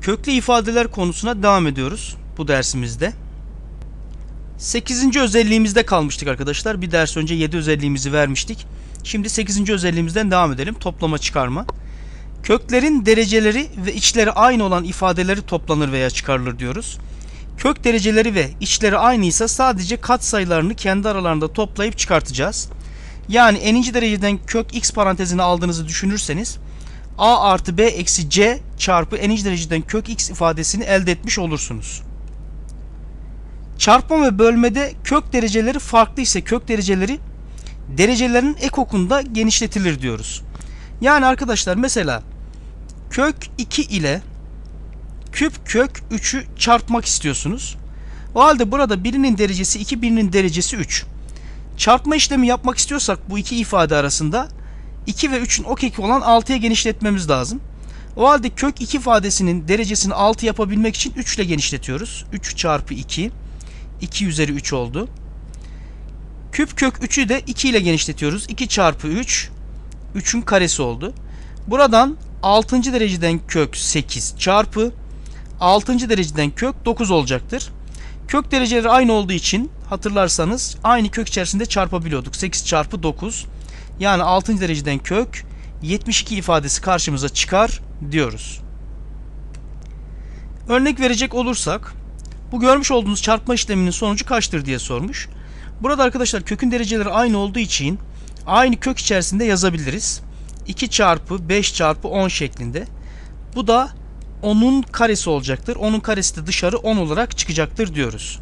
Köklü ifadeler konusuna devam ediyoruz bu dersimizde. 8. özelliğimizde kalmıştık arkadaşlar. Bir ders önce 7 özelliğimizi vermiştik. Şimdi 8. özelliğimizden devam edelim. Toplama çıkarma. Köklerin dereceleri ve içleri aynı olan ifadeleri toplanır veya çıkarılır diyoruz. Kök dereceleri ve içleri aynıysa sadece katsayılarını kendi aralarında toplayıp çıkartacağız. Yani n'inci dereceden kök x parantezini aldığınızı düşünürseniz a artı b eksi c çarpı n'inci dereceden kök x ifadesini elde etmiş olursunuz. Çarpma ve bölmede kök dereceleri farklı ise kök dereceleri derecelerin ekokunda genişletilir diyoruz. Yani arkadaşlar mesela kök 2 ile küp kök 3'ü çarpmak istiyorsunuz. O halde burada birinin derecesi 2, birinin derecesi 3. Çarpma işlemi yapmak istiyorsak bu iki ifade arasında 2 ve 3'ün ok eki olan 6'ya genişletmemiz lazım. O halde kök 2 ifadesinin derecesini 6 yapabilmek için 3 ile genişletiyoruz. 3 çarpı 2. 2 üzeri 3 oldu. Küp kök 3'ü de 2 ile genişletiyoruz. 2 çarpı 3. 3'ün karesi oldu. Buradan 6. dereceden kök 8 çarpı 6. dereceden kök 9 olacaktır. Kök dereceleri aynı olduğu için hatırlarsanız aynı kök içerisinde çarpabiliyorduk. 8 çarpı 9 yani 6. dereceden kök 72 ifadesi karşımıza çıkar diyoruz. Örnek verecek olursak bu görmüş olduğunuz çarpma işleminin sonucu kaçtır diye sormuş. Burada arkadaşlar kökün dereceleri aynı olduğu için aynı kök içerisinde yazabiliriz. 2 çarpı 5 çarpı 10 şeklinde. Bu da 10'un karesi olacaktır. 10'un karesi de dışarı 10 olarak çıkacaktır diyoruz.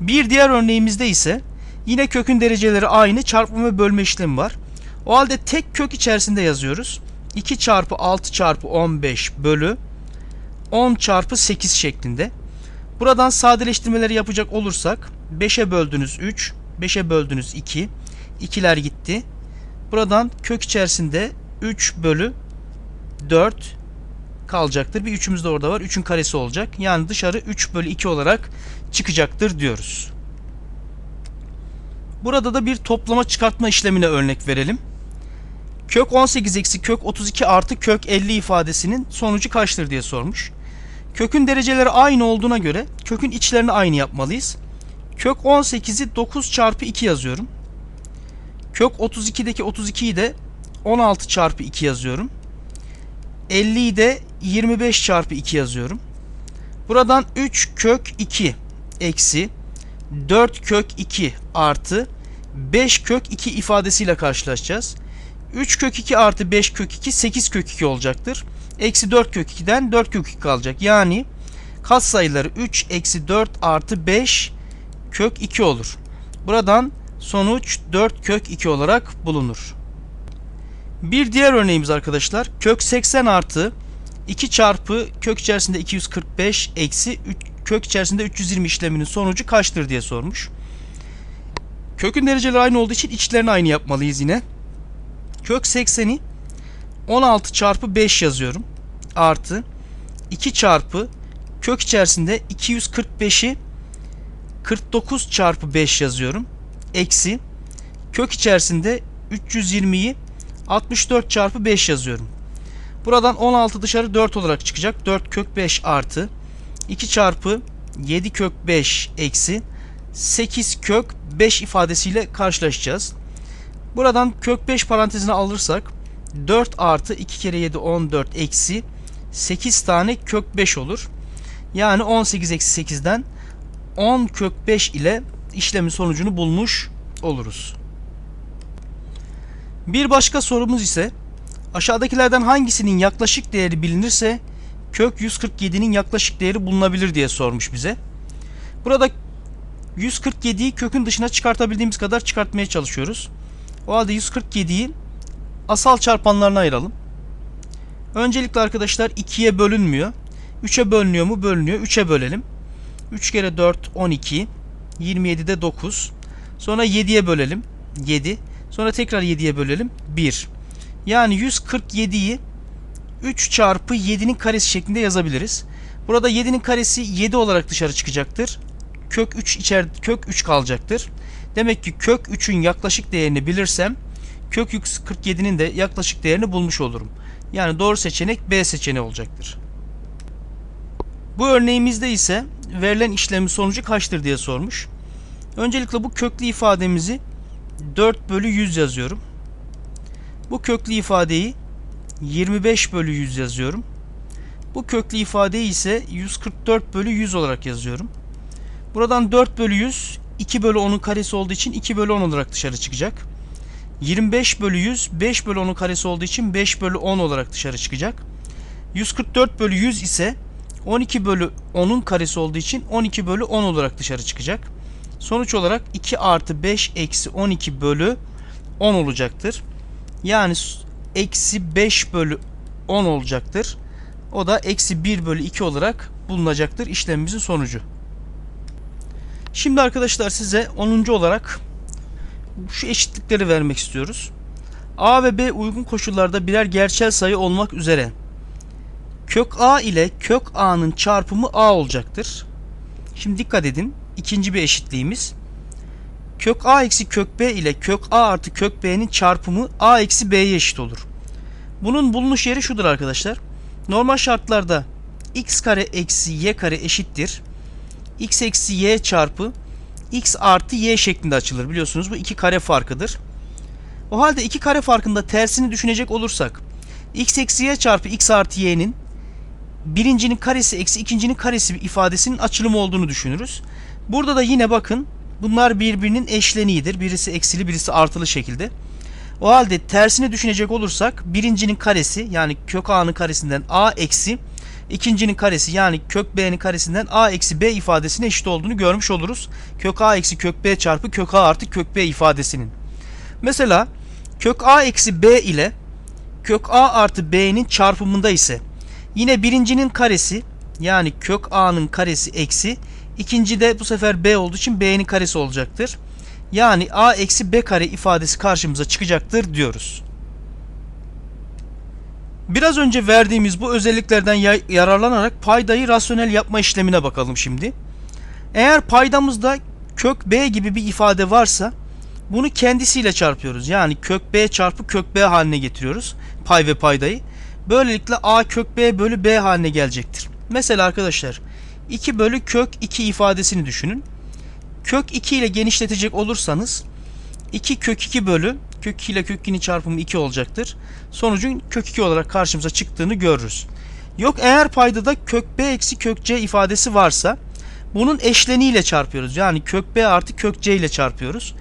Bir diğer örneğimizde ise yine kökün dereceleri aynı çarpma ve bölme işlemi var. O halde tek kök içerisinde yazıyoruz. 2 çarpı 6 çarpı 15 bölü 10 çarpı 8 şeklinde. Buradan sadeleştirmeleri yapacak olursak 5'e böldünüz 3, 5'e böldünüz 2, 2'ler gitti. Buradan kök içerisinde 3 bölü 4 kalacaktır. Bir 3'ümüz de orada var. 3'ün karesi olacak. Yani dışarı 3 bölü 2 olarak çıkacaktır diyoruz. Burada da bir toplama çıkartma işlemine örnek verelim. Kök 18 eksi kök 32 artı kök 50 ifadesinin sonucu kaçtır diye sormuş. Kökün dereceleri aynı olduğuna göre kökün içlerini aynı yapmalıyız. Kök 18'i 9 çarpı 2 yazıyorum. Kök 32'deki 32'yi de 16 çarpı 2 yazıyorum. 50'yi de 25 çarpı 2 yazıyorum. Buradan 3 kök 2 eksi 4 kök 2 artı 5 kök 2 ifadesiyle karşılaşacağız. 3 kök 2 artı 5 kök 2 8 kök 2 olacaktır. Eksi 4 kök 2'den 4 kök 2 kalacak. Yani katsayıları 3 eksi 4 artı 5 kök 2 olur. Buradan sonuç 4 kök 2 olarak bulunur. Bir diğer örneğimiz arkadaşlar kök 80 artı 2 çarpı kök içerisinde 245 eksi 3, kök içerisinde 320 işleminin sonucu kaçtır diye sormuş. Kökün dereceleri aynı olduğu için içlerini aynı yapmalıyız yine. Kök 80'i 16 çarpı 5 yazıyorum. Artı 2 çarpı kök içerisinde 245'i 49 çarpı 5 yazıyorum. Eksi kök içerisinde 320'yi 64 çarpı 5 yazıyorum. Buradan 16 dışarı 4 olarak çıkacak. 4 kök 5 artı 2 çarpı 7 kök 5 eksi 8 kök 5 ifadesiyle karşılaşacağız. Buradan kök 5 parantezine alırsak 4 artı 2 kere 7 14 eksi 8 tane kök 5 olur. Yani 18 eksi 8'den 10 kök 5 ile işlemin sonucunu bulmuş oluruz. Bir başka sorumuz ise aşağıdakilerden hangisinin yaklaşık değeri bilinirse kök 147'nin yaklaşık değeri bulunabilir diye sormuş bize. Burada 147'yi kökün dışına çıkartabildiğimiz kadar çıkartmaya çalışıyoruz. O halde 147'yi asal çarpanlarına ayıralım. Öncelikle arkadaşlar 2'ye bölünmüyor. 3'e bölünüyor mu? Bölünüyor. 3'e bölelim. 3 kere 4 12. 27'de 9. Sonra 7'ye bölelim. 7. Sonra tekrar 7'ye bölelim. 1. Yani 147'yi 3 çarpı 7'nin karesi şeklinde yazabiliriz. Burada 7'nin karesi 7 olarak dışarı çıkacaktır. Kök 3 içer kök 3 kalacaktır. Demek ki kök 3'ün yaklaşık değerini bilirsem kök 147'nin de yaklaşık değerini bulmuş olurum. Yani doğru seçenek B seçeneği olacaktır. Bu örneğimizde ise verilen işlemin sonucu kaçtır diye sormuş. Öncelikle bu köklü ifademizi 4 bölü 100 yazıyorum. Bu köklü ifadeyi 25 bölü 100 yazıyorum. Bu köklü ifadeyi ise 144 bölü 100 olarak yazıyorum. Buradan 4 bölü 100 2 bölü 10'un karesi olduğu için 2 bölü 10 olarak dışarı çıkacak. 25 bölü 100 5 bölü 10'un karesi olduğu için 5 bölü 10 olarak dışarı çıkacak. 144 bölü 100 ise 12 bölü 10'un karesi olduğu için 12 bölü 10 olarak dışarı çıkacak. Sonuç olarak 2 artı 5 eksi 12 bölü 10 olacaktır. Yani eksi 5 bölü 10 olacaktır. O da eksi 1 bölü 2 olarak bulunacaktır işlemimizin sonucu. Şimdi arkadaşlar size 10. olarak şu eşitlikleri vermek istiyoruz. A ve B uygun koşullarda birer gerçel sayı olmak üzere kök A ile kök A'nın çarpımı A olacaktır. Şimdi dikkat edin. İkinci bir eşitliğimiz. Kök A eksi kök B ile kök A artı kök B'nin çarpımı A eksi B'ye eşit olur. Bunun bulunuş yeri şudur arkadaşlar. Normal şartlarda x kare eksi y kare eşittir. x eksi y çarpı x artı y şeklinde açılır. Biliyorsunuz bu iki kare farkıdır. O halde iki kare farkında tersini düşünecek olursak x eksi y çarpı x artı y'nin birincinin karesi eksi ikincinin karesi ifadesinin açılımı olduğunu düşünürüz. Burada da yine bakın bunlar birbirinin eşleniğidir. Birisi eksili birisi artılı şekilde. O halde tersini düşünecek olursak birincinin karesi yani kök a'nın karesinden a eksi ikincinin karesi yani kök b'nin karesinden a eksi b ifadesine eşit olduğunu görmüş oluruz. Kök a eksi kök b çarpı kök a artı kök b ifadesinin. Mesela kök a eksi b ile kök a artı b'nin çarpımında ise yine birincinin karesi yani kök a'nın karesi eksi ikinci de bu sefer b olduğu için b'nin karesi olacaktır. Yani a eksi b kare ifadesi karşımıza çıkacaktır diyoruz. Biraz önce verdiğimiz bu özelliklerden yararlanarak paydayı rasyonel yapma işlemine bakalım şimdi. Eğer paydamızda kök b gibi bir ifade varsa bunu kendisiyle çarpıyoruz. Yani kök b çarpı kök b haline getiriyoruz pay ve paydayı. Böylelikle a kök b bölü b haline gelecektir. Mesela arkadaşlar 2 bölü kök 2 ifadesini düşünün. Kök 2 ile genişletecek olursanız 2 kök 2 bölü kök 2 ile kök 2'nin çarpımı 2 olacaktır. Sonucun kök 2 olarak karşımıza çıktığını görürüz. Yok eğer paydada kök b eksi kök c ifadesi varsa bunun eşleniğiyle çarpıyoruz. Yani kök b artı kök c ile çarpıyoruz.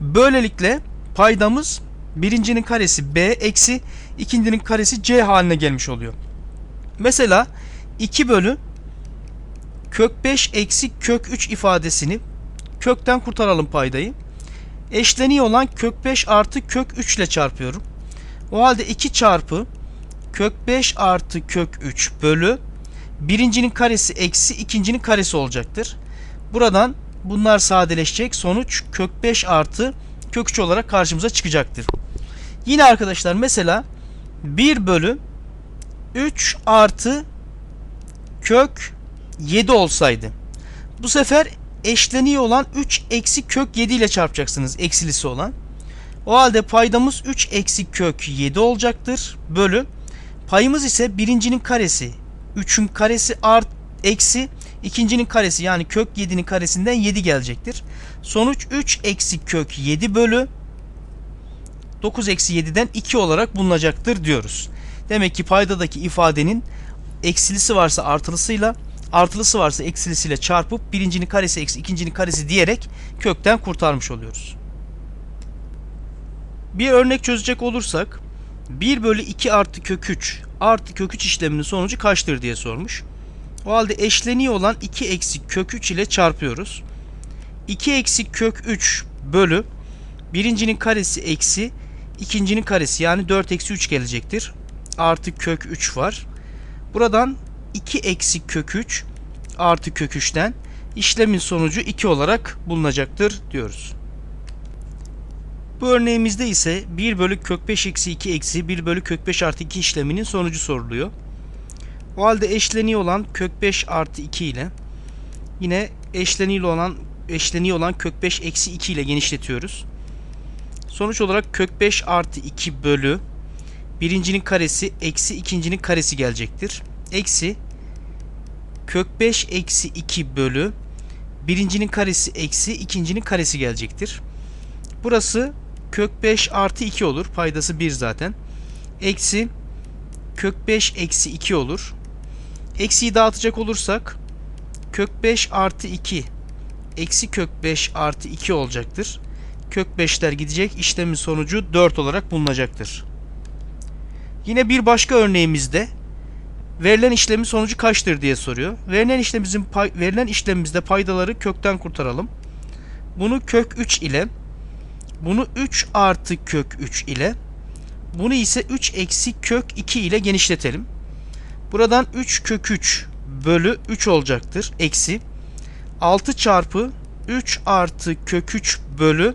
Böylelikle paydamız birincinin karesi b eksi ikincinin karesi c haline gelmiş oluyor. Mesela 2 bölü kök 5 eksi kök 3 ifadesini kökten kurtaralım paydayı. Eşleniği olan kök 5 artı kök 3 ile çarpıyorum. O halde 2 çarpı kök 5 artı kök 3 bölü birincinin karesi eksi ikincinin karesi olacaktır. Buradan bunlar sadeleşecek. Sonuç kök 5 artı kök 3 olarak karşımıza çıkacaktır. Yine arkadaşlar mesela 1 bölü 3 artı kök 7 olsaydı. Bu sefer eşleniği olan 3 eksi kök 7 ile çarpacaksınız eksilisi olan. O halde paydamız 3 eksi kök 7 olacaktır. Bölü. Payımız ise birincinin karesi. 3'ün karesi art eksi ikincinin karesi yani kök 7'nin karesinden 7 gelecektir. Sonuç 3 eksi kök 7 bölü 9 eksi 7'den 2 olarak bulunacaktır diyoruz. Demek ki paydadaki ifadenin eksilisi varsa artılısıyla artılısı varsa eksilisiyle çarpıp birincinin karesi eksi ikincinin karesi diyerek kökten kurtarmış oluyoruz. Bir örnek çözecek olursak 1 bölü 2 artı kök 3 artı kök 3 işleminin sonucu kaçtır diye sormuş. O halde eşleniği olan 2 eksi kök 3 ile çarpıyoruz. 2 eksi kök 3 bölü birincinin karesi eksi ikincinin karesi yani 4 eksi 3 gelecektir. Artı kök 3 var. Buradan 2 eksi kök 3 artı kök 3'ten işlemin sonucu 2 olarak bulunacaktır diyoruz. Bu örneğimizde ise 1 bölü kök 5 eksi 2 eksi 1 bölü kök 5 artı 2 işleminin sonucu soruluyor. O halde eşleniği olan kök 5 artı 2 ile yine eşleniği olan eşleniği olan kök 5 eksi 2 ile genişletiyoruz. Sonuç olarak kök 5 artı 2 bölü birincinin karesi eksi ikincinin karesi gelecektir. Eksi kök 5 eksi 2 bölü birincinin karesi eksi ikincinin karesi gelecektir. Burası kök 5 artı 2 olur. Paydası 1 zaten. Eksi kök 5 eksi 2 olur. Eksiyi dağıtacak olursak kök 5 artı 2 eksi kök 5 artı 2 olacaktır. Kök 5'ler gidecek. İşlemin sonucu 4 olarak bulunacaktır. Yine bir başka örneğimizde verilen işlemin sonucu kaçtır diye soruyor. Verilen işlemimizin pay, verilen işlemimizde paydaları kökten kurtaralım. Bunu kök 3 ile bunu 3 artı kök 3 ile bunu ise 3 eksi kök 2 ile genişletelim. Buradan 3 kök 3 bölü 3 olacaktır. Eksi 6 çarpı 3 artı kök 3 bölü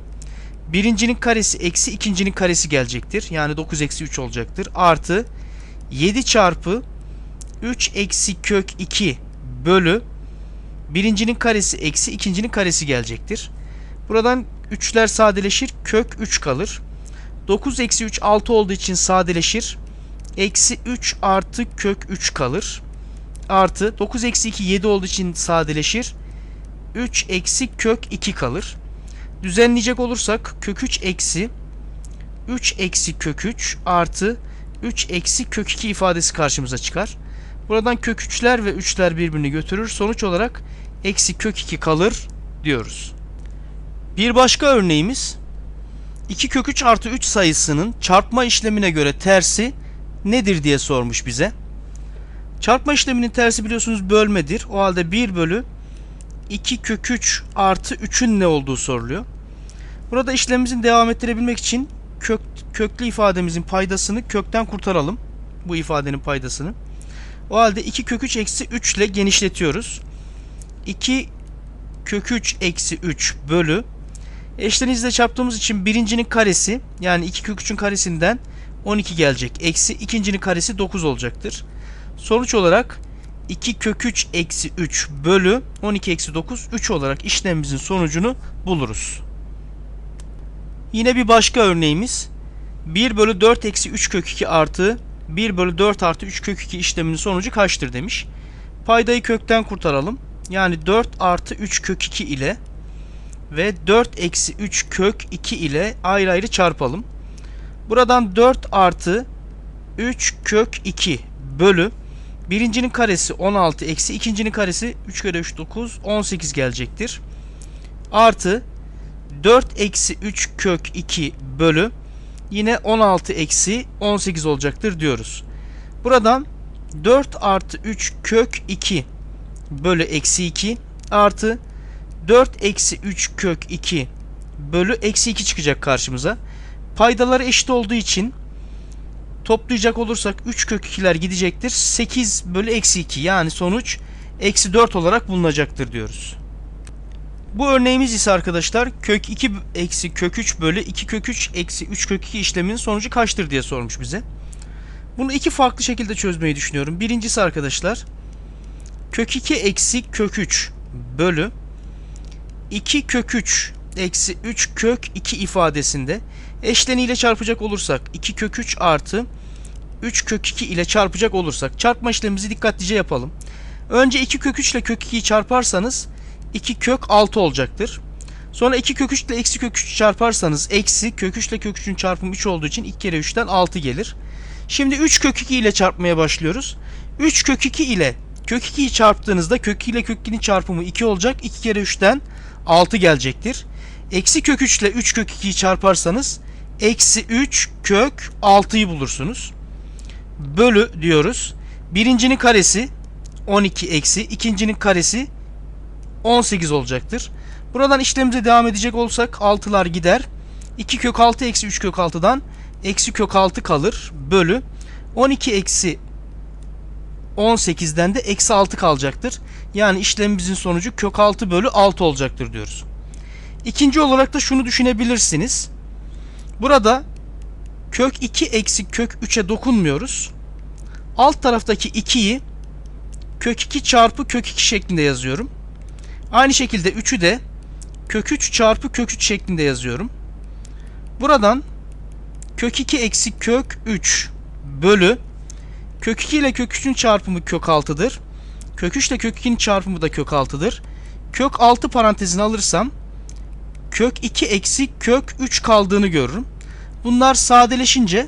birincinin karesi eksi ikincinin karesi gelecektir. Yani 9 eksi 3 olacaktır. Artı 7 çarpı 3 eksi kök 2 bölü birincinin karesi eksi ikincinin karesi gelecektir. Buradan 3'ler sadeleşir. Kök 3 kalır. 9 eksi 3 6 olduğu için sadeleşir. Eksi 3 artı kök 3 kalır. Artı 9 eksi 2 7 olduğu için sadeleşir. 3 eksi kök 2 kalır. Düzenleyecek olursak kök 3 eksi 3 eksi kök 3 artı 3 eksi kök 2 ifadesi karşımıza çıkar. Buradan kök 3'ler ve 3'ler birbirini götürür. Sonuç olarak eksi kök 2 kalır diyoruz. Bir başka örneğimiz 2 kök 3 artı 3 sayısının çarpma işlemine göre tersi nedir diye sormuş bize. Çarpma işleminin tersi biliyorsunuz bölmedir. O halde 1 bölü 2 kök 3 artı 3'ün ne olduğu soruluyor. Burada işlemimizin devam ettirebilmek için kök, köklü ifademizin paydasını kökten kurtaralım. Bu ifadenin paydasını. O halde 2 kök 3 eksi 3 ile genişletiyoruz. 2 kök 3 eksi 3 bölü eşlenizle çarptığımız için birincinin karesi yani 2 kök 3'ün karesinden 12 gelecek. Eksi ikincinin karesi 9 olacaktır. Sonuç olarak 2 kök 3 eksi 3 bölü 12 eksi 9 3 olarak işlemimizin sonucunu buluruz. Yine bir başka örneğimiz 1 bölü 4 eksi 3 kök 2 artı 1 bölü 4 artı 3 kök 2 işleminin sonucu kaçtır demiş. Paydayı kökten kurtaralım. Yani 4 artı 3 kök 2 ile ve 4 eksi 3 kök 2 ile ayrı ayrı çarpalım. Buradan 4 artı 3 kök 2 bölü birincinin karesi 16 eksi ikincinin karesi 3 kere 3 9 18 gelecektir. Artı 4 eksi 3 kök 2 bölü yine 16 eksi 18 olacaktır diyoruz. Buradan 4 artı 3 kök 2 bölü eksi 2 artı 4 eksi 3 kök 2 bölü eksi 2 çıkacak karşımıza. Paydaları eşit olduğu için toplayacak olursak 3 kök 2'ler gidecektir. 8 bölü eksi 2 yani sonuç eksi 4 olarak bulunacaktır diyoruz. Bu örneğimiz ise arkadaşlar kök 2 eksi kök 3 bölü 2 kök 3 eksi 3 kök 2 işleminin sonucu kaçtır diye sormuş bize. Bunu iki farklı şekilde çözmeyi düşünüyorum. Birincisi arkadaşlar kök 2 eksi kök 3 bölü 2 kök 3 eksi 3 kök 2 ifadesinde eşleniyle çarpacak olursak 2 kök 3 artı 3 kök 2 ile çarpacak olursak çarpma işlemimizi dikkatlice yapalım. Önce 2 kök 3 ile kök 2'yi çarparsanız 2 kök 6 olacaktır. Sonra 2 kök 3 ile eksi kök 3 çarparsanız eksi kök 3 ile kök 3'ün çarpımı 3 olduğu için 2 kere 3'ten 6 gelir. Şimdi 3 kök 2 ile çarpmaya başlıyoruz. 3 kök 2 ile kök 2'yi çarptığınızda kök 2 ile kök 2'nin çarpımı 2 olacak. 2 kere 3'ten 6 gelecektir. Eksi kök 3 ile 3 kök 2'yi çarparsanız eksi 3 kök 6'yı bulursunuz. Bölü diyoruz. Birincinin karesi 12 eksi ikincinin karesi 18 olacaktır. Buradan işlemimize devam edecek olsak 6'lar gider. 2 kök 6 eksi 3 kök 6'dan eksi kök 6 kalır. Bölü 12 eksi 18'den de eksi 6 kalacaktır. Yani işlemimizin sonucu kök 6 bölü 6 olacaktır diyoruz. İkinci olarak da şunu düşünebilirsiniz. Burada kök 2 eksi kök 3'e dokunmuyoruz. Alt taraftaki 2'yi kök 2 çarpı kök 2 şeklinde yazıyorum. Aynı şekilde 3'ü de kök 3 çarpı kök 3 şeklinde yazıyorum. Buradan kök 2 eksi kök 3 bölü kök 2 ile kök 3'ün çarpımı kök 6'dır. Kök 3 ile kök 2'nin çarpımı da kök 6'dır. Kök 6 parantezini alırsam kök 2 eksi kök 3 kaldığını görürüm. Bunlar sadeleşince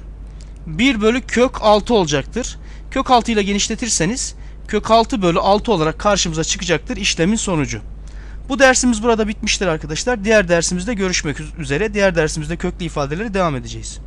1 bölü kök 6 olacaktır. Kök 6 ile genişletirseniz kök 6 bölü 6 olarak karşımıza çıkacaktır işlemin sonucu. Bu dersimiz burada bitmiştir arkadaşlar. Diğer dersimizde görüşmek üzere. Diğer dersimizde köklü ifadeleri devam edeceğiz.